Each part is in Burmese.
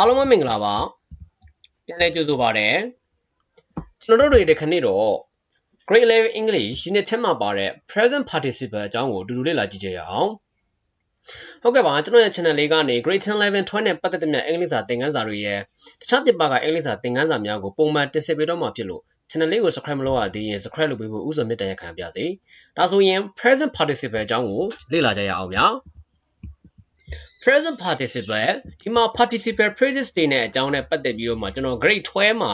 အားလုံးပဲမင်္ဂလာပါပြန်လည်ကြိုဆိုပါရစေကျွန်တော်တို့တွေဒီခဏတော့ Grade 11 English Unit 10မှာပါတဲ့ present participle အကြောင်းကိုအတူတူလေ့လာကြည့်ကြရအောင်ဟုတ်ကဲ့ပါကျွန်တော်ရဲ့ channel လေးကနေ Grade 10 11 12နဲ့ပတ်သက်တဲ့အင်္ဂလိပ်စာသင်ခန်းစာတွေရဲ့တခြားပြပကအင်္ဂလိပ်စာသင်ခန်းစာများကိုပုံမှန်တင်ဆက်ပေးတော့မှာဖြစ်လို့ channel လေးကို subscribe မလုပ်ရသေးရင် subscribe လုပ်ပေးဖို့ဥစွာမြတ်တမ်းရခံပါစေဒါဆိုရင် present participle အကြောင်းကိုလေ့လာကြရအောင်ဗျာ present participle ဒီမှာ participle phrases တွေနဲ့အကြောင်းနဲ့ပတ်သက်ပြီးတော့မှကျွန်တော် grade 12မှာ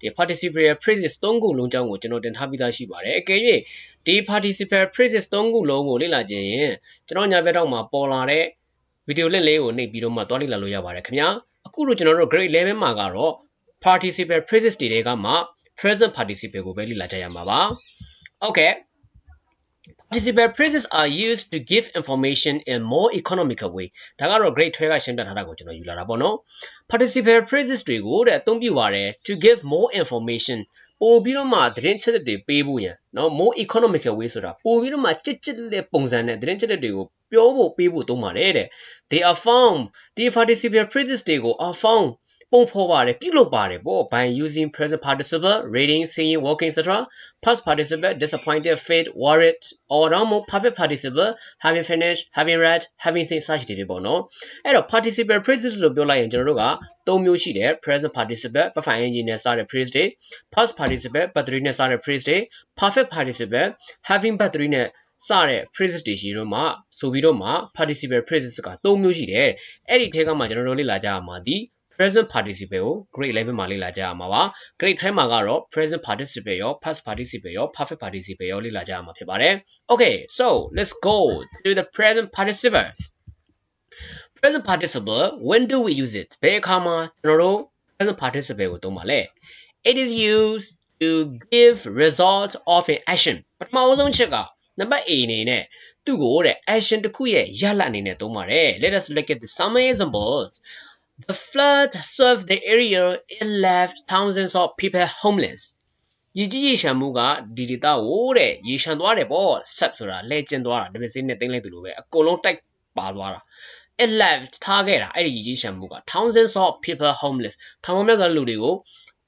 ဒီ participle phrases ၃ခုလုံးအကြောင်းကိုကျွန်တော်တင်ထားပြီးသားရှိပါတယ်အကယ်၍ဒီ participle phrases ၃ခုလုံးကိုလေ့လာခြင်းရင်ကျွန်တော်ညာဘက်တော့မှာပေါ်လာတဲ့ဗီဒီယိုလင့်လေးကိုနှိပ်ပြီးတော့မှတွားလေ့လာလို့ရပါတယ်ခင်ဗျာအခုတော့ကျွန်တော်တို့ grade 11မှာကတော့ participle phrases တွေကမှ present participle ကိုပဲလေ့လာကြရမှာပါ okay Principal phrases are used to give information in more economical way. ဒါကတော့ grade 12ကရှင်းပြထားတာကိုကျွန်တော်ယူလာတာပေါ့နော်။ Participle phrases တွေကိုတဲ့အသုံးပြုပါတယ် to give more information ပို့ပြီးတော့မှသတင်းချက်တွေပေးဖို့ရန်နော် more economical way ဆိုတာပို့ပြီးတော့မှကြစ်ကြစ်လက်ပုံစံနဲ့သတင်းချက်တွေကိုပြောဖို့ပေးဖို့သုံးပါတယ်တဲ့ they are found the participle phrases တွေကို are found ပုံဖော်ပါတယ်ပြုလုပ်ပါတယ်ပေါ့ by using present participle reading seeing walking etc past participle disappointed failed worried or normal perfect participle having finished having read having seen such တွေပေါ့နော်အဲ့တော့ participle phrases လို့ပြောလိုက်ရင်ကျွန်တော်တို့က၃မျိုးရှိတယ် present participle perfect ing နဲ့စတဲ့ phrase တွေ past participle but 3နဲ့စတဲ့ phrase တွေ perfect participle having but 3နဲ့စတဲ့ phrases တွေရှိတော့မှဆိုပြီးတော့မှ participle phrases က၃မျိုးရှိတယ်အဲ့ဒီထဲကမှကျွန်တော်တို့လေ့လာကြရမှာဒီ present participle ကို grade 11မှာလေ့လာကြရမှာပါ grade 10မှာကတော့ present participle ရော past participle ရော perfect participle ရောလေ့လာကြရမှာဖြစ်ပါတယ် okay so let's go to the present participles present participle when do we use it ဘယ်အခါမှာကျွန်တော်တို့ present participle ကိုသုံးပါလဲ it is used to give result of an action ပထမဆုံးချက်ကနံပါတ် A အနေနဲ့သူ့ကိုတဲ့ action တစ်ခုရဲ့ရလဒ်အနေနဲ့သုံးပါတယ် let us look at the some examples The flood swept the area it left thousands of people homeless. ရေကြီးရေရှမ်းမှုကဒီဒေသကိုတဲ့ရေရှမ်းသွားတယ်ပေါ့ဆက်ဆိုတာလဲကျင်သွားတာဒါပေမဲ့စိနဲ့တင်းလိုက်သူလိုပဲအကုန်လုံးတိုက်ပါသွားတာ it left ထားခဲ့တာအဲ့ဒီရေကြီးရှမ်းမှုက thousands of people homeless ထောင်ပေါင်းများစွာလူတွေကို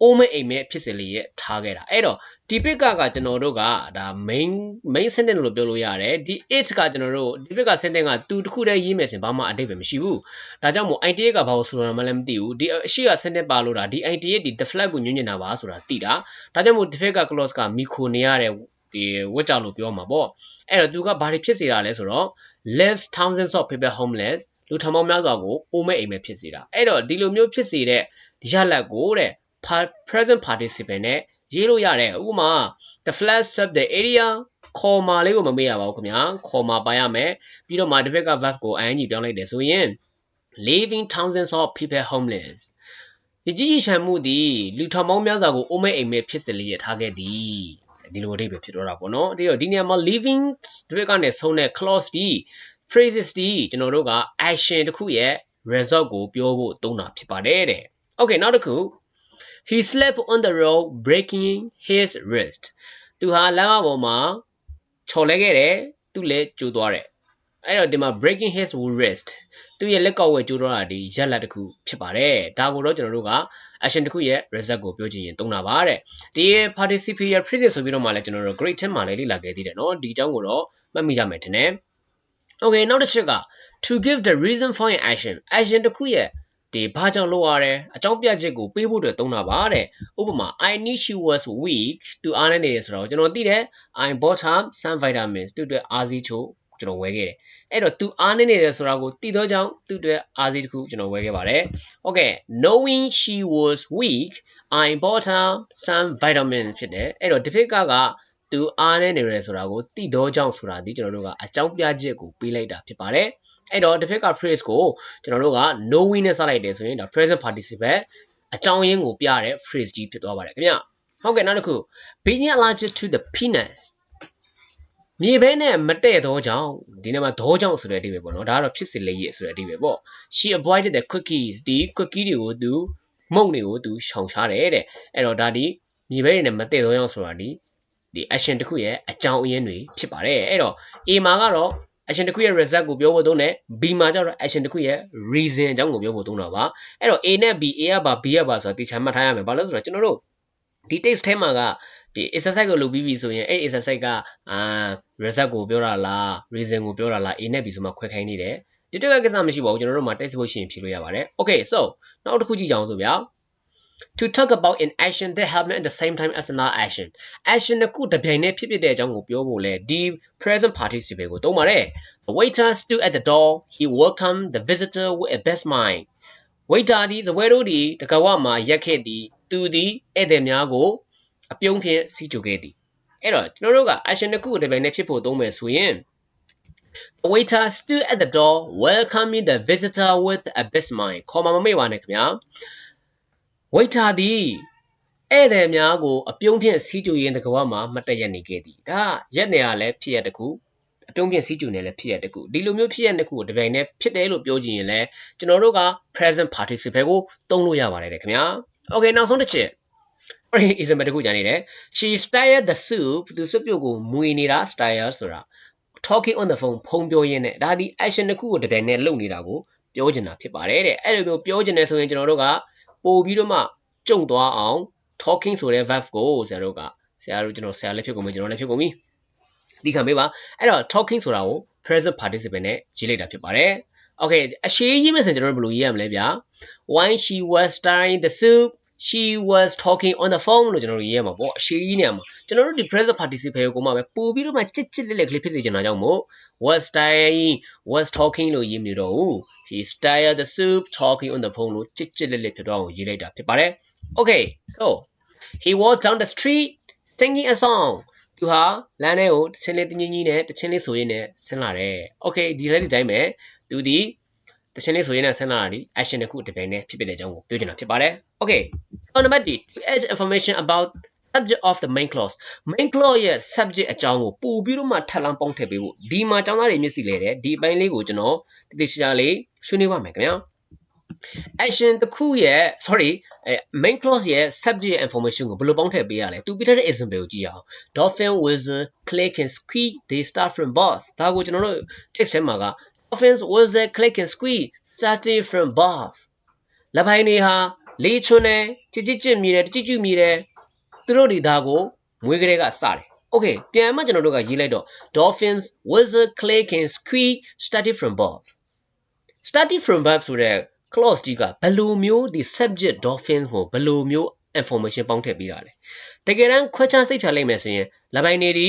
အိုးမဲ့အိမ်မဲ့ဖြစ်စဉ်လေးရထားခဲ့တာအဲ့တော့ဒီ pick ကကကျွန်တော်တို့ကဒါ main main sentence လို့ပြောလို့ရတယ်ဒီ it ကကျွန်တော်တို့ဒီ pick က sentence ကသူတခုတည်းရေးမယ်ဆိုရင်ဘာမှအတိတ်ပဲမရှိဘူးဒါကြောင့်မို့ IT ကဘာလို့ဆိုတာမှလည်းမသိဘူးဒီအရှိက sentence ပါလို့တာဒီ IT ရဲ့ဒီ the flag ကိုညွှန်နေတာပါဆိုတာသိတာဒါကြောင့်မို့ဒီ pick က clause ကမိခိုနေရတဲ့ဒီဝတ်ကြောက်လို့ပြောမှာပေါ့အဲ့တော့သူကဘာတွေဖြစ်စေတာလဲဆိုတော့ left thousands of people homeless လူထောင်ပေါင်းများစွာကိုအိုးမဲ့အိမ်မဲ့ဖြစ်စေတာအဲ့တော့ဒီလိုမျိုးဖြစ်စေတဲ့ရလတ်ကိုတဲ့ present participle နဲ့ရေးလို့ရတယ်ဥပမာ the flash swept the area ခေါ်မာလေးကိုမမေ့ရပါဘူးခင်ဗျာခေါ်မာပါရမယ်ပြီးတော့မှတစ်ဖက်က verb ကို ing ပြောင်းလိုက်တယ်ဆိုရင် leaving thousands of people homeless ဒီကြီးရှမ်းမှုသည်လူထောင်ပေါင်းများစွာကိုအိုးမဲ့အိမ်မဲ့ဖြစ်စေလျက်ထားခဲ့သည်ဒီလိုအဓိပ္ပာယ်ဖြစ်တော့တာပေါ့နော်ဒီတော့ဒီနေရာမှာ living ဒီဘက်ကနေဆုံးတဲ့ clause ဒီ phrases ဒီကျွန်တော်တို့က action တစ်ခုရဲ့ result ကိုပြောဖို့သုံးတာဖြစ်ပါတယ်တဲ့ okay နောက်တစ်ခု he slept on the road breaking his wrist သူဟာလမ်းမပေါ်မှာချော်လဲခဲ့တယ်သူလည်းကျိုးသွားတယ်အဲ့တော့ဒီမှာ breaking his wrist သူရဲ့လက်ကောက်ဝဲကျိုးသွားတာဒီရက်လက်တစ်ခုဖြစ်ပါတယ်ဒါကိုတော့ကျွန်တော်တို့က action တစ်ခုရဲ့ result ကိုပြောချင်ရင်သုံးတာပါတဲ့ဒီ participial phrase ဆိုပြီးတော့မှလည်းကျွန်တော်တို့ grade 10မှာလည်းလေ့လာခဲ့သေးတယ်เนาะဒီအကြောင်းကိုတော့မှတ်မိကြမယ်ထင်တယ် okay နောက်တစ်ချက်က to give the reason for an action action တစ်ခုရဲ့ ဒီဘာကြောင့်လုပ်ရလဲအကြောင်းပြချက်ကိုပေးဖို့အတွက်သုံးတာပါတဲ့ဥပမာ I knew she was weak သူအားနေနေတယ်ဆိုတော့ကျွန်တော်သိတယ် I bought her some vitamins သူအတွက်အားစီးချို့ကျွန်တော်ဝယ်ခဲ့တယ်အဲ့တော့သူအားနေနေတယ်ဆိုတာကိုသိသောကြောင့်သူအတွက်အားစီးတစ်ခုကျွန်တော်ဝယ်ခဲ့ပါတယ် Okay knowing she was weak I bought her some vitamins ဖြစ်တယ်အဲ့တော့ဒီဖိတ်ကက သူအားနေနေတယ်ဆိုတာကိုသိတော့ကြောင့်ဆိုတာဒီကျွန်တော်တို့ကအကြောင်းပြချက်ကိုပေးလိုက်တာဖြစ်ပါတယ်အဲ့တော့တစ်ဖက်က phrase ကိုကျွန်တော်တို့က knowing နဲ့စလိုက်တယ်ဆိုရင်ဒါ present participle အကြောင်းရင်းကိုပြတဲ့ phrase ကြီးဖြစ်သွားပါတယ်ခင်ဗျဟုတ်ကဲ့နောက်တစ်ခု being allergic to the penis မြေဘဲနဲ့မတဲ့တော့ကြောင့်ဒီနေ့မှာတော့ကြောင့်ဆိုတဲ့အဓိပ္ပာယ်ပေါ့နော်ဒါကတော့ဖြစ်စေလေရဆိုတဲ့အဓိပ္ပာယ်ပေါ့ she avoided the cookies ဒီ cookie တွေကိုသူမုန့်တွေကိုသူရှောင်ရှားတယ်တဲ့အဲ့တော့ဒါဒီမြေဘဲတွေနဲ့မတဲ့တော့ကြောင့်ဆိုတာဒီ ဒီ action တစ်ခုရဲ့အကြောင်းအရင်းတွေဖြစ်ပါတယ်အဲ့တော့ A မှာကတော့ action တစ်ခုရဲ့ result ကိုပြောဖို့သုံးတယ် B မှာကျတော့ action တစ်ခုရဲ့ reason အကြောင်းကိုပြောဖို့သုံးတာပါအဲ့တော့ A နဲ့ B A ကပါ B ကပါဆိုတာတိကျမှတ်ထားရမယ်ဘာလို့လဲဆိုတော့ကျွန်တော်တို့ဒီ text ထဲမှာကဒီ exercise ကိုလုပ်ပြီးပြီဆိုရင်အဲ့ exercise ကအာ result ကိုပြောတာလား reason ကိုပြောတာလား A နဲ့ B ဆိုမှခွဲခိုင်းနေတယ်ဒီတက်ကကိစ္စမရှိပါဘူးကျွန်တော်တို့မှာ text book ရှိရင်ဖြေလို့ရပါတယ် okay so နောက်တစ်ခုကြည့်ကြအောင်ဆိုဗျာ to talk about an action that happened at the same time as another action action တစ်ခုတစ်ပြိုင်တည်းဖြစ်ဖြစ်တဲ့အကြောင်းကိုပြောဖို့လဲဒီ present participle ကိုသုံးပါတယ် the waiter stood at the door he welcomed the visitor with a best mind waiter ဒီစပွဲတို့ဒီတကဝမှာရက်ခဲ့သည်သူသည်ဧည့်သည်များကိုအပြုံးဖြင့်စီးကြိုခဲ့သည်အဲ့တော့ကျွန်တော်တို့က action တစ်ခုတစ်ပြိုင်တည်းဖြစ်ဖို့သုံးမယ်ဆိုရင် The waiter stood at the door welcoming the visitor with a best mind ခေါ်မှာမမေ့ပါနဲ့ခင်ဗျာ waiter သည်ဧည့်သည်များကိုအပြုံးဖြင့်စီးကြိုရင်းတကဝမှာမတ်တရက်နေခဲ့သည်ဒါရက်နေရလဲဖြစ်ရတခုအပြုံးဖြင့်စီးကြိုနေလဲဖြစ်ရတခုဒီလိုမျိုးဖြစ်ရတခုကိုတပြိုင်တည်းဖြစ်တယ်လို့ပြောကြည့်ရင်လဲကျွန်တော်တို့က present participle ကိုသုံးလို့ရပါတယ်တဲ့ခင်ဗျာ okay နောက်ဆုံးတစ်ချက် sorry is a တခုကြာနေတယ် she stirred the soup သူစွပ်ပြုတ်ကိုမွေနေတာ stir ဆိုတာ talking on the phone ဖုန်းပြောရင်းနဲ့ဒါဒီ action တစ်ခုကိုတပြိုင်တည်းလုပ်နေတာကိုပြောချင်တာဖြစ်ပါတယ်တဲ့အဲ့လိုမျိုးပြောချင်တယ်ဆိုရင်ကျွန်တော်တို့က ပို့ပြီးတော့မှကြုံသွားအောင် talking ဆိုတဲ့ verb ကိုဆရာတို့ကဆရာတို့ကျွန်တော်ဆရာလည်းဖြစ်ကုန်ပြီကျွန်တော်လည်းဖြစ်ကုန်ပြီဒီခံပေးပါအဲ့တော့ talking ဆိုတာကို present participle နဲ့ရေးလိုက်တာဖြစ်ပါတယ် okay အရှိရေးမယ်ဆိုရင်ကျွန်တော်တို့ဘယ်လိုရေးရမလဲဗျာ when she was stirring the soup she was talking on the phone လို့ကျွန်တော်တို့ရေးရမှာပေါ့အရှိကြီးနေရာမှာကျွန်တော်တို့ဒီ present participle ကိုမှပဲပို့ပြီးတော့မှချစ်ချစ်လက်လက်ကလေးဖြစ်စေချင်တာကြောင့်မို့ was stirring was talking လို့ရေးမနေတော့ဘူး he stirred the soup talking on the phone လို့ချစ်ချစ်လက်လက်ဖြစ်တော့အောင်ရေးလိုက်တာဖြစ်ပါတယ် okay go he walked down the street singing a song သူဟာလမ်းထဲကိုတချင်းလေးတင်းကြီးကြီးနဲ့တချင်းလေးဆိုရင်းနဲ့ဆင်းလာတယ် okay ဒီလည်းဒီတိုင်းပဲသူဒီတချင်းလေးဆိုရင်းနဲ့ဆင်းလာတာဒီ action တစ်ခုတစ်ပြိုင်တည်းဖြစ်ဖြစ်တဲ့အကြောင်းကိုပြောချင်တာဖြစ်ပါတယ် okay so number D to add information about subject of the main clause main clause ရဲ့ subject အကြောင်းကိုပို့ပြီးတော့မှထပ်လောင်းပေါင်းထည့်ပေးဖို့ဒီမှာကျောင်းသားတွေမျက်စိလဲတယ်ဒီအပိုင်းလေးကိုကျွန်တော်တတိချာလေးဆွေးနွေးပါမယ်ခင်ဗျာ action တစ်ခုရဲ့ sorry အဲ main clause ရဲ့ subject information ကိုဘယ်လိုပေါင်းထည့်ပေးရလဲသူပြထားတဲ့ example ကိုကြည့်အောင် dolphin whistle click and squeak they start from both ဒါကိုကျွန်တော်တို့ text ထဲမှာက dolphins whistle click and squeak starting from both လက်ပိုင်းတွေဟာလေးချွန်းတယ်ချစ်ချစ်ချစ်မြည်တယ်တကြွကြွမြည်တယ် သူတို့ဒီဒါကိုမွေးကလေးကစတယ် Okay ပြန်မှကျွန်တော်တို့ကရေးလိုက်တော့ dolphins whistle click and squeak starting from both starting from both ဆိုတဲ့ clause ကြီးကဘယ်လိုမျိုးဒီ subject dolphins ကိုဘယ်လိုမျိုး information ပေါင်းထည့်ပေးတာလဲတကယ်တမ်းခွဲခြားစိတ်ဖြာလိုက်မယ်ဆိုရင်လပိုင်းနေဒီ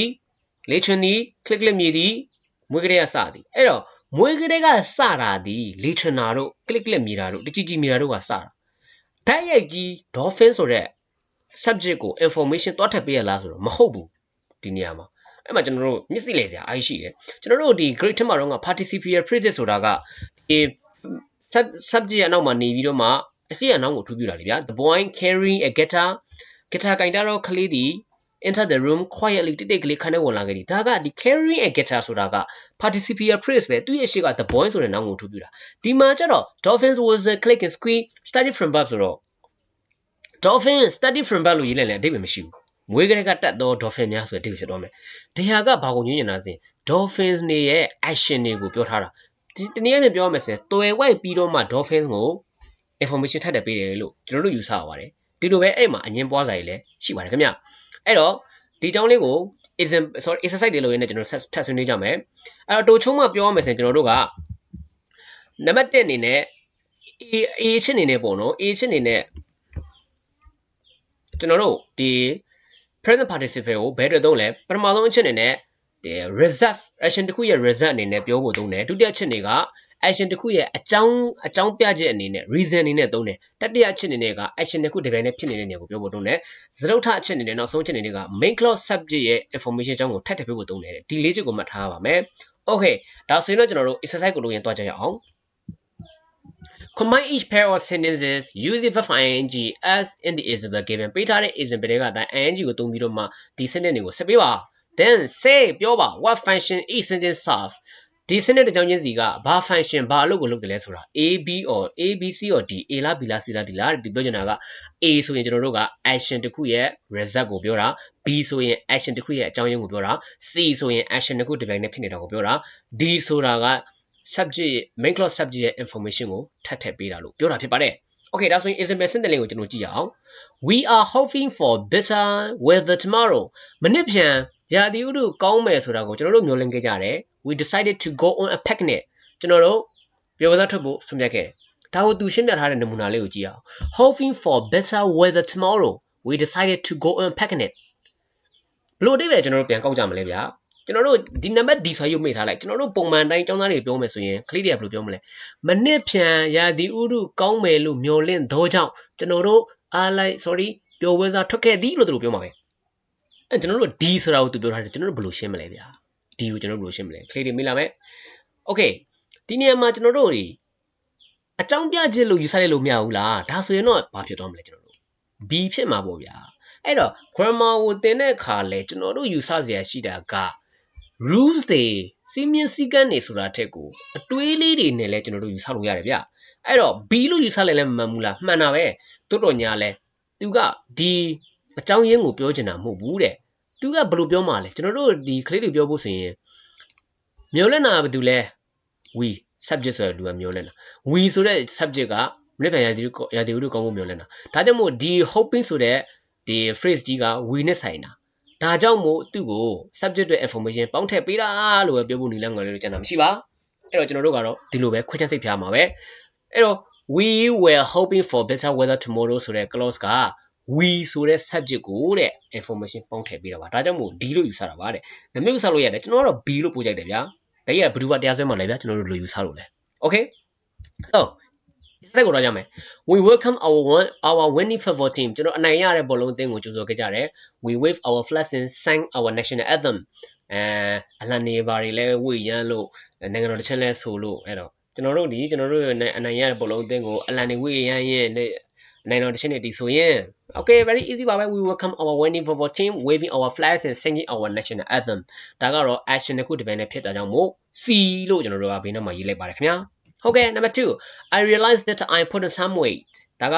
လေချွန်ဒီ click click မြည်ဒီမွေးကလေးကစသည်အဲ့တော့မွေးကလေးကစတာဒီလေချွန်နာတို့ click click မြည်တာတို့တကြည်ကြည်မြည်တာတို့ကစတာဓာတ်ရိုက်ကြီး dolphin ဆိုတဲ့ subject ကို information တွားထည့်ပေးရလားဆိုတော့မဟုတ်ဘူးဒီနေရာမှာအဲ့မှာကျွန်တော်တို့မျက်စိလေစရာအားရှိတယ်ကျွန်တော်တို့ဒီ grade ထက်မှာတော့က participial phrase ဆိုတာကဒီ subject ရဲ့နောက်မှာနေပြီးတော့မှအတိအနောက်ကိုထူပြတာလေဗျာ the boy carrying a guitar guitar ကင်တာတော့ကလေးဒီ enter the room quietly တိတ်တိတ်ကလေးခန်းထဲဝင်လာခဲ့တယ်ဒါကဒီ carrying a guitar ဆိုတာက participial phrase ပဲသူ့ရဲ့ရှေ့က the boy ဆိုတဲ့နောက်ကိုထူပြတာဒီမှာကျတော့ dolphins was a click and squeak study from verb ဆိုတော့ dolphin study from verb လို့ရေးလိုက်လဲအဓိပ္ပာယ်မရှိဘူးမွေးကလေးကတက်တော့ dolphin များဆိုတဲ့အဓိပ္ပာယ်ဖြစ်တော့မယ်ဒီဟာကဘာကိုညွှန်နေတာစင် dolphins တွေရဲ့ action တွေကိုပြောထားတာဒီတနည်းအားဖြင့်ပြောရမယ်ဆိုရင်တွယ်ဝိုက်ပြီးတော့မှ dolphins ကို information ထပ်တက်ပေးတယ်လို့ကျွန်တော်တို့ယူဆရပါတယ်ဒီလိုပဲအဲ့မှာအငင်းပွားစာကြီးလည်းရှိပါတယ်ခင်ဗျအဲ့တော့ဒီအကြောင်းလေးကို exam sorry exercise တွေလို့ရင်းနဲ့ကျွန်တော်ထပ်ဆွေးနွေးကြမယ်အဲ့တော့တိုချုံးမှပြောရမယ်ဆိုရင်ကျွန်တော်တို့ကနံပါတ်1အနေနဲ့ A A ချစ်အနေနဲ့ပေါ့နော် A ချစ်အနေနဲ့ ကျွန်တော်တို့ဒီ present participle ကိုဘယ်တော့သုံးလဲပထမဆုံးအချက်အနေနဲ့ဒီ reserve action တစ်ခုရဲ့ reserve အနေနဲ့ပြောဖို့သုံးတယ်ဒုတိယအချက်တွေက action တစ်ခုရဲ့အကြောင်းအကြောင်းပြချက်အနေနဲ့ reason အနေနဲ့သုံးတယ်တတိယအချက်အနေနဲ့က action တစ်ခုတစ်ပိုင်းနဲ့ဖြစ်နေတဲ့နေရာကိုပြောဖို့သုံးတယ်သရုပ်ထအချက်အနေနဲ့နောက်ဆုံးအချက်အနေနဲ့က main clause subject ရဲ့ information အကြောင်းကိုထပ်ထပ်ပြဖို့သုံးတယ်ဒီလေးချက်ကိုမှတ်ထားပါမယ် okay ဒါဆိုရင်တော့ကျွန်တော်တို့ exercise ကိုလုပ်ရင်တွားကြရအောင် Combine each pair of sentences using verb ing as in the example given ပေးထားတဲ့ example တွေကအတိုင်း ing ကိုသုံးပြီးတော့မှဒီ sentence တွေကိုဆက်ပေးပါ then say ပြောပါ what function each sentence serve ဒီစနစ်တစ်ကြောင်းချင်းစီကဘာ function ဘာအလုပ်ကိုလုပ်တယ်လဲဆိုတာ A B or A B C or D A လား B လား C လား D လားဒီပြောချင်တာက A ဆိုရင်ကျွန်တော်တို့က action တစ်ခုရဲ့ result ကိုပြောတာ B ဆိုရင် action တစ်ခုရဲ့အကြောင်းရင်းကိုပြောတာ C ဆိုရင် action တစ်ခုတစ်ပြိုင်တည်းဖြစ်နေတာကိုပြောတာ D ဆိုတာက subject main clause subject ရဲ့ information ကိုထပ်ထည့်ပေးတာလို့ပြောတာဖြစ်ပါတယ်။ Okay ဒါဆိုရင် example sentence လေးကိုကျွန်တော်ကြည့်ရအောင် We are hoping for better weather tomorrow မနစ်ဖြန်ရာသီဥတုကောင်းမယ်ဆိုတာကိုကျွန်တော်တို့မျှော်လင့်ခဲ့ကြတယ် we decided to go on a picnic ကျွန်တော်တို့ပြောကစားထွက်ဖို့ဆုံးဖြတ်ခဲ့တယ်ဒါကိုသူရှင်းပြထားတဲ့နမူနာလေးကိုကြည့်အောင် hoping for better weather tomorrow we decided to go on a picnic ဘလို့အတိပဲကျွန်တော်တို့ပြန်ကောက်ကြမလဲဗျာ ကျွန်တော်တို့ဒီနံပါတ် D ဆိုရုပ်မိတ်ထားလိုက်ကျွန်တော်တို့ပုံမှန်တိုင်းចောင်းသားတွေပြောမယ်ဆိုရင်ကလေးတွေကဘယ်လိုပြောမလဲမနစ်ဖြန်ရာသီဥတုကောင်းမယ်လို့မျှော်လင့်သောကြောင့်ကျွန်တော်တို့အားလိုက် sorry ပျော်ဝဲစားထွက်ခဲ့သည်လို့သူတို့ပြောမှာပဲအဲကျွန်တော်တို့ D ဆိုတာကိုသူပြောထားတယ်ကျွန်တော်တို့ဘယ်လိုရှင်းမလဲဗျာ D ကိုကျွန်တော်တို့ဘယ်လိုရှင်းမလဲကလေးတွေမေးလာမယ် Okay ဒီနေရာမှာကျွန်တော်တို့တွေအကြောင်းပြချက်လို့ယူဆရလို့မရဘူးလားဒါဆိုရင်တော့ဘာဖြစ်သွားမလဲကျွန်တော်တို့ B ဖြစ်မှာပေါ့ဗျာအဲ့တော့ grammar ကိုသင်တဲ့အခါလဲကျွန်တော်တို့ယူဆစရာရှိတာက rules တွေစီမင်းစည်းကမ်းတွေဆိုတာထက်ကိုအတွေးလေးတွေနဲ့လဲကျွန်တော်တို့ယူဆလို့ရတယ်ဗျအဲ့တော့ B လို့ယူဆလဲလည်းမမှန်ဘူးလားမှန်တာပဲတိုးတော်ညာလဲသူကဒီအကြောင်းရင်းကိုပြောချင်တာမဟုတ်ဘူးတဲ့သူကဘယ်လိုပြောမှာလဲကျွန်တော်တို့ဒီကလေးတွေပြောဖို့ဆိုရင်မျောလင့်တာကဘာတူလဲ we subject ဆိုတဲ့လူကမျောလင့်တာ we ဆိုတဲ့ subject ကမနေ့ပြန်ရာသီရာသီဥတုကောင်းဖို့မျောလင့်တာဒါကြောင့်မို့ဒီ hoping ဆိုတဲ့ဒီ phrase ကြီးက we နဲ့ဆိုင်တာ ဒါကြောင့်မို့သူ့ကို subject တွေ information ပေါင်းထည့်ပေးတာလို့ပဲပြောဖို့နီလန်းငယ်လေးတို့ကျန်တာမရှိပါအဲ့တော့ကျွန်တော်တို့ကတော့ဒီလိုပဲခွင့်ချက်စိတ်ဖျားမှာပဲအဲ့တော့ we were hoping for better weather tomorrow ဆိုတဲ့ clause က we ဆိုတဲ့ subject ကိုတဲ့ information ပေါင်းထည့်ပေးတာပါဒါကြောင့်မို့ d လို့ယူဆတာပါတဲ့နမည်ယူဆလို့ရတယ်ကျွန်တော်ကတော့ b လို့ပို့ကြိုက်တယ်ဗျာဒါကြီးကဘယ်သူကတရားစွဲမှလဲဗျာကျွန်တော်တို့လိုယူဆလို့လဲ okay so ဆက်ကိုတော့ရမယ် we welcome our one our winning favor team ကျွန်တော်အနိုင်ရတဲ့ဘောလုံးအသင်းကိုကြိုဆိုခဲ့ကြတယ် we wave our flags and sang our national anthem အဲအလံနေပါတွေလဲဝေရမ်းလို့နိုင်ငံတော်တစ်ချက်လဲဆိုလို့အဲ့တော့ကျွန်တော်တို့ဒီကျွန်တော်တို့အနိုင်ရတဲ့ဘောလုံးအသင်းကိုအလံနေဝေရမ်းရဲ့နိုင်တော်တစ်ချက်နဲ့ဒီဆိုရင် okay very easy ပါပဲ we welcome our winning football team waving our flags and singing our national anthem ဒါကတော့ action တစ်ခုတစ်ပိုင်းနဲ့ဖြစ်တာကြောင့်မို့ C လို့ကျွန်တော်တို့ကဘေးနားမှာရေးလိုက်ပါတယ်ခင်ဗျာ ဟုတ်ကဲ့ number 2 I realized that I put on some weight ဒါက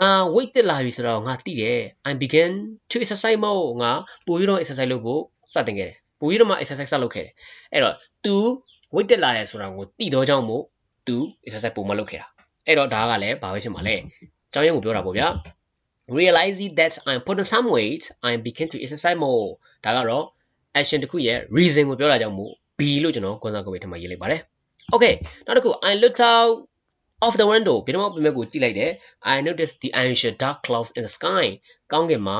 ငါ weight တက်လာပြီဆိုတော့ငါသိတယ် I began to exercise more ငါပိုပြီးတော့ exercise လုပ်ဖို့စတင်ခဲ့တယ်ပိုပြီးတော့မှ exercise စလုပ်ခဲ့တယ်အဲ့တော့ तू weight တက်လာတယ်ဆိုတာကိုသိတော့ကြောင့်မို့ तू exercise ပုံမလုပ်ခဲ့တာအဲ့တော့ဒါကလည်းဘာပဲဖြစ်မှာလဲကြောင်းရင်းကိုပြောတာပေါ့ဗျာ realizing that I'm putting some weight I begin to exercise more ဒါကတော့ action တစ်ခုရဲ့ reason ကိုပြောတာကြောင့်မို့ B လို့ကျွန်တော်ကွန်ဆာကိုပဲထပ်မရေးလိုက်ပါတယ် okay နောက်တစ်ခု I looked out of the window ပြမပြမကိုကြည့်လိုက်တယ် I noticed the unusual dark clouds in the sky ကောင်းကင်မှာ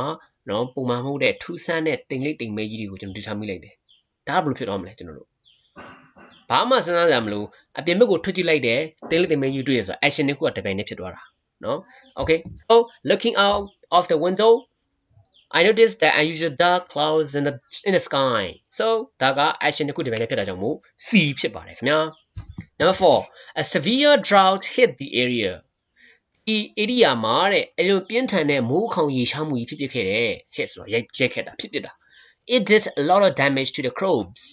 နော်ပုံမှန်မဟုတ်တဲ့ထူးဆန်းတဲ့တိမ်လေးတိမ်မဲကြီးတွေကိုကျွန်တော်တွေ့ထားမိလိုက်တယ်ဒါကဘယ်လိုဖြစ်တော့မလဲကျွန်တော်တို့ဘာမှစဉ်းစားကြမလို့အပြင်ဘက်ကိုထွက်ကြည့်လိုက်တယ်တိမ်လေးတိမ်မဲကြီးတွေ့ရဆို action တစ်ခုကတပြိုင်တည်းဖြစ်သွားတာနော် okay so looking out of the window I noticed the unusual dark clouds in the in the sky so ဒါက action တစ်ခုတပြိုင်တည်းဖြစ်တာကြောင့်မို့ C ဖြစ်ပါတယ်ခင်ဗျာ number 4 a severe drought hit the area ဒီ area မှာတဲ့အလွန်ပြင်းထန်တဲ့မိုးခေါင်ရေရှားမှုကြီးဖြစ်ပခဲ့တယ် hit ဆိုတော့ရိုက်ရိုက်ခဲ့တာဖြစ်ပစ်တာ it did a lot of damage to the crops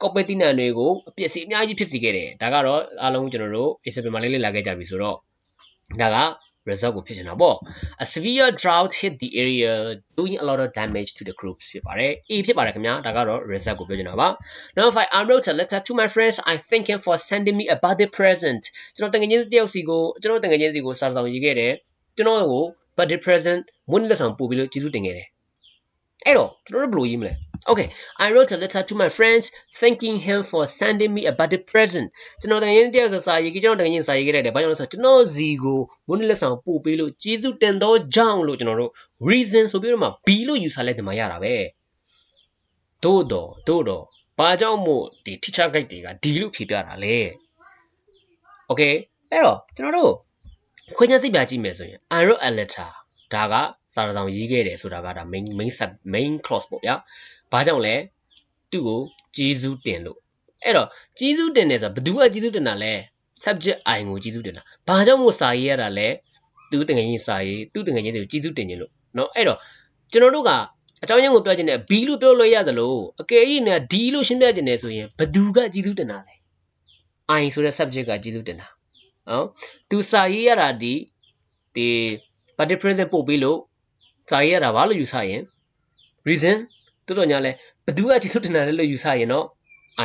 ကော်ပတီနန်တွေကိုအပျက်စီးအများကြီးဖြစ်စေခဲ့တယ်ဒါကတော့အားလုံးကျွန်တော်တို့ example မှာလေးလေးလာခဲ့ကြပြီဆိုတော့ဒါက result ကိုဖြစ်ချင်တာပေါ့ a severe drought hit the area doing a lot of damage to the group ဖြစ်ပါတယ် A ဖြစ်ပါတယ်ခင်ဗျာဒါကတော့ result ကိုပြောချင်တာပါ number 5 I wrote a letter to my friends I thank him for sending me a birthday present ကျွန်တော်တကယ်ချင်းတယောက်စီကိုကျွန်တော်တကယ်ချင်းစီကိုစာဆောင်ရေးခဲ့တယ်ကျွန်တော်ကို birthday present မွန်းလက်ဆောင်ပို့ပြီးလို့ကျေးဇူးတင်ခဲ့တယ်အဲ့တော့ကျွန်တော်တို့ဘယ်လိုရေးမလဲ Okay I wrote a letter to my friends thanking him for sending me a birthday present ကျွန်တော်တကယ်ချင်းတယောက်စာရေးကြီးကျွန်တော်တကယ်ချင်းစာရေးခဲ့တယ်ဘာကြောင့်လဲဆိုတော့ကျွန်တော်ဇီကိုမွန်းလက်ဆောင်ပို့ပေးလို့ကျေးဇူးတင်သောကြောင့်လို့ကျွန်တော်တို့ reason ဆိုပြီးတော့မှ B လို့ယူဆလိုက်တယ်မှာရတာပဲသို့တော့သို့တော့ဘာကြောင့်မို့ဒီ teacher guide တွေက D လို့ဖြေပြတာလဲ Okay အဲ့တော့ကျွန်တော်တို့ခွင့်ချက်စိတ်ပြကြည့်မယ်ဆိုရင် I wrote a letter ဒါကစာရဆောင်ရေးခဲ့တယ်ဆိုတာကဒါ main main sub main clause ပေါ့ဗျာ။ ဘာကြောင့်လဲသူ့ကိုကျေးဇူးတင်လို့အဲ့တော့ကျေးဇူးတင်တယ်ဆိုတာဘယ်သူကကျေးဇူးတင်တာလဲ subject i ကိုကျေးဇူးတင်တာ။ဘာကြောင့်မို့စာရေးရတာလဲသူတငယ်ချင်းစာရေးသူတငယ်ချင်းတွေကိုကျေးဇူးတင်ခြင်းလို့เนาะအဲ့တော့ကျွန်တော်တို့ကအကြောင်းရင်းကိုပြောချင်တယ် B လို့ပြောလို့ရသလိုအကယ်၍များ D လို့ရှင်းပြချင်တယ်ဆိုရင်ဘယ်သူကကျေးဇူးတင်တာလဲ I ဆိုတဲ့ subject ကကျေးဇူးတင်တာနော်သူစာရေးရတာဒီဒီ party present ပို့ပြီးလို့စာရေးရတာဘာလို့ယူဆရင် reason တော်တော်ညာလဲဘသူကကျေးဇူးတင်တယ်လို့ယူဆရင်တော့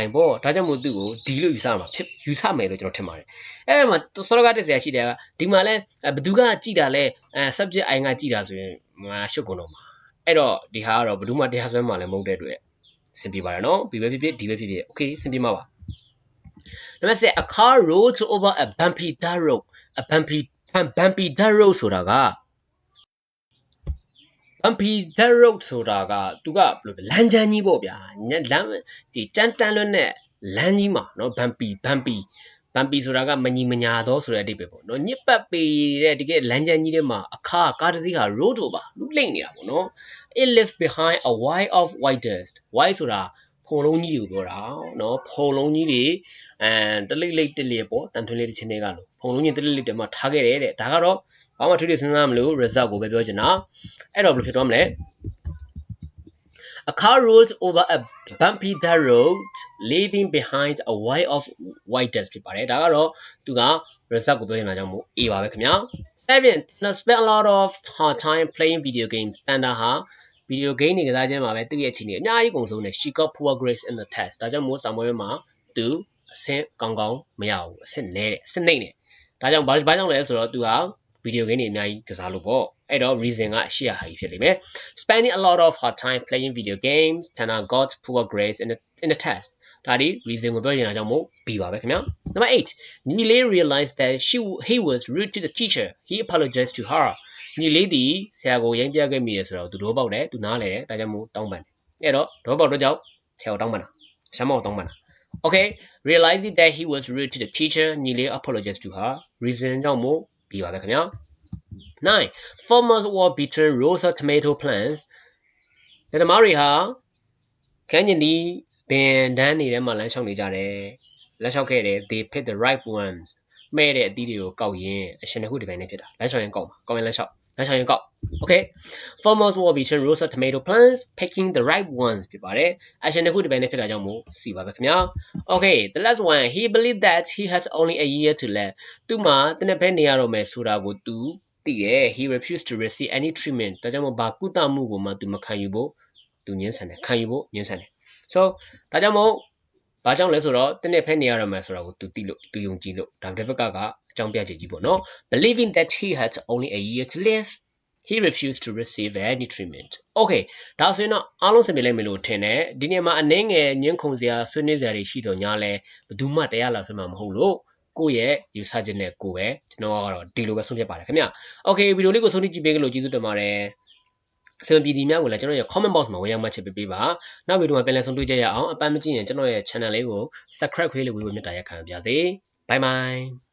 I ပေါ့ဒါကြောင့်မို့သူ့ကို D လို့ယူဆမှာဖြစ်ယူဆမယ်လို့ကျွန်တော်ထင်ပါတယ်အဲ့ဒါမှစောရကတက်စရာရှိတယ်ကဒီမှာလဲဘသူကကြည်တာလဲအဲ subject I ကကြည်တာဆိုရင်ရှုပ်ကုန်တော့မှာအဲ့တော့ဒီဟာကတော့ဘယ်သူမှတရားစွဲမှလည်းမဟုတ်တဲ့အတွက်အဆင်ပြေပါတယ်နော် B ပဲဖြစ်ဖြစ် D ပဲဖြစ်ဖြစ် okay အဆင်ပြေမှာပါနံပါတ်7 a car rolled over a bumpy dirt road a bumpy bumpy dirt road ဆိုတာက MP Darrow ဆိုတာကသူကဘယ်လိုလမ်းချမ်းကြီးပေါ့ဗျာလမ်းဒီတန်တန်လွတ်နဲ့လမ်းကြီးမှာနော် bumpy bumpy bumpy ဆိုတာကမညီမညာတော့ဆိုတဲ့အဓိပ္ပာယ်ပေါ့နော်ညစ်ပတ်ပေတဲ့တကယ်လမ်းချမ်းကြီးထဲမှာအခါကားတစ်စီးဟာ road တို့ပါလူလိမ့်နေတာပေါ့နော် it left behind a wide of widest wide ဆိုတာဖုံလုံးကြီးတွေကိုပြောတာနော်ဖုံလုံးကြီးတွေအဲတလိမ့်လိမ့်တလိမ့်ပေါ့တန်ထွင်းလေးတစ်ချင်းတွေကလို့ဖုံလုံးကြီးတလိမ့်လိမ့်တမှာထားခဲ့တယ်တဲ့ဒါကတော့ ဘာမှထွေးထွေးစဉ်းစားမလို့ result ကိုပဲပြောချင်တာအဲ့တော့ဘယ်လိုဖြစ်သွားမလဲ A car rolled over a bumpy dirt road leaving behind a white of white dust ဖြစ်ပါတယ်ဒါကတော့သူက result ကိုပြောနေတာကြောင့်မို့ A ပါပဲခင်ဗျာ Evan spent a lot of her time playing video games တန်တာဟာ video game တွေကစားခြင်းမှာပဲသူ့ရဲ့အချိန်ကြီးအများကြီးကုန်ဆုံးတယ် she got poor grades in the test ဒါကြောင့်မို့စာမွေးမှာသူအဆင့်ကောင်းကောင်းမရဘူးအဆင့်နည်းတယ်အဆင့်နှိမ့်တယ်ဒါကြောင့်ဘာဘာကြောင့်လဲဆိုတော့သူက video game တွေအများကြီးကစားလို့ပေါ့အဲ့တော့ reason ကရှေ့ဟာကြီးဖြစ်လိမ့်မယ် spending a lot of her time playing video games Tana got poor grades in the in the test ဒါဒီ reason ကိုပြောရင်အကြောင်းမို့ B ပါပဲခင်ဗျာ number 8 Nile realized that she he was rude to the teacher he apologized to her ညီလေးဒီဆရာကိုရိုင်းပြခဲ့မိရဆိုတော့သူတော့ပေါက်တယ်သူနားလဲတယ်ဒါကြောင့်မို့တောင်းပန်တယ်အဲ့တော့တော့ပေါက်တော့ကြောင့်ဆရာကိုတောင်းပန်တာဆရာမကိုတောင်းပန်တာ Okay realizing that he was rude to the teacher ညီလေး apologized to her reason ကြောင့်မို့ B ပါပဲခင်ဗျာ 9. Farmers were between rows of tomato plants. ဒါသမားတွေဟာခန်းကျင်ဒီပင်တန်းနေထဲမှာလမ်းလျှောက်နေကြတယ်။လမ်းလျှောက်ခဲ့တယ် they picked the right ones. မဲ့တဲ့အသီးတွေကိုကောက်ရင်အရှင်တစ်ခုဒီပိုင်းနဲ့ဖြစ်တာ။လမ်းလျှောက်ရင်ကောက်မှာ။ကောက်ရင်လမ်းလျှောက်။ လမ်းလျှောက်ရင်ကောက်။ Okay. Farmers were between rows of tomato plants picking the right ones ဖြစ်ပါတယ်။အရှင်တစ်ခုဒီပိုင်းနဲ့ဖြစ်တာကြောင့်မို့စီပါပဲခင်ဗျာ။ Okay, the last one he believed that he had only a year to live. သူ့မှာတနက်ဖဲနေရတော့မယ်ဆိုတာကိုသူတည်တယ် he refused to receive any treatment ဒါကြောင့်မို့ဘာကုသမှုကိုမှသူမခံယူဖို့သူညှင်းဆန်တယ်ခံယူဖို့ညှင်းဆန်တယ် so ဒါကြောင့်မို့ ဘာကြောင့်လဲဆိုတော့တနေ့ဖဲနေရတော့မယ်ဆိုတာကိုသူသိလို့သူယုံကြည်လို့ဒါတစ်ဘက်ကကအကြောင်းပြချက်ကြီးပေါ့နော် believing that he had only a year to live he refused to receive any treatment okay ဒါဆိုရင်တော့အားလုံးစင်ပြလိုက်မယ်လို့ထင်တယ်ဒီနေ့မှာအနှင်းငယ်ညှင်းခုန်စရာဆွေးနွေးစရာတွေရှိတော့ညာလဲဘယ်သူမှတရားလာဆွေးမှာမဟုတ်လို့ကိုယ့်ရဲ့ယူဆချက်နဲ့ကိုယ်ပဲကျွန်တော်ကတော့ဒီလိုပဲဆုံးဖြတ်ပါတယ်ခင်ဗျ။ Okay ဗီဒီယိုလေးကိုဆုံးဖြတ်ကြည့်ပေးကြလို့ကျေးဇူးတင်ပါတယ်။ စံပြည်ဒီများကိုလည်းကျွန်တော်ရဲ့ comment box မှာဝင်ရောက်မှချစ်ပေးပေးပါ။နောက်ဗီဒီယိုမှာပြန်လည်ဆုံးတွေ့ကြရအောင်အပန်းမကြည့်ရင်ကျွန်တော်ရဲ့ channel လေးကို subscribe ခွေးလေးဝေဝေမြတ်တာရက်ခံပါစေ။ Bye bye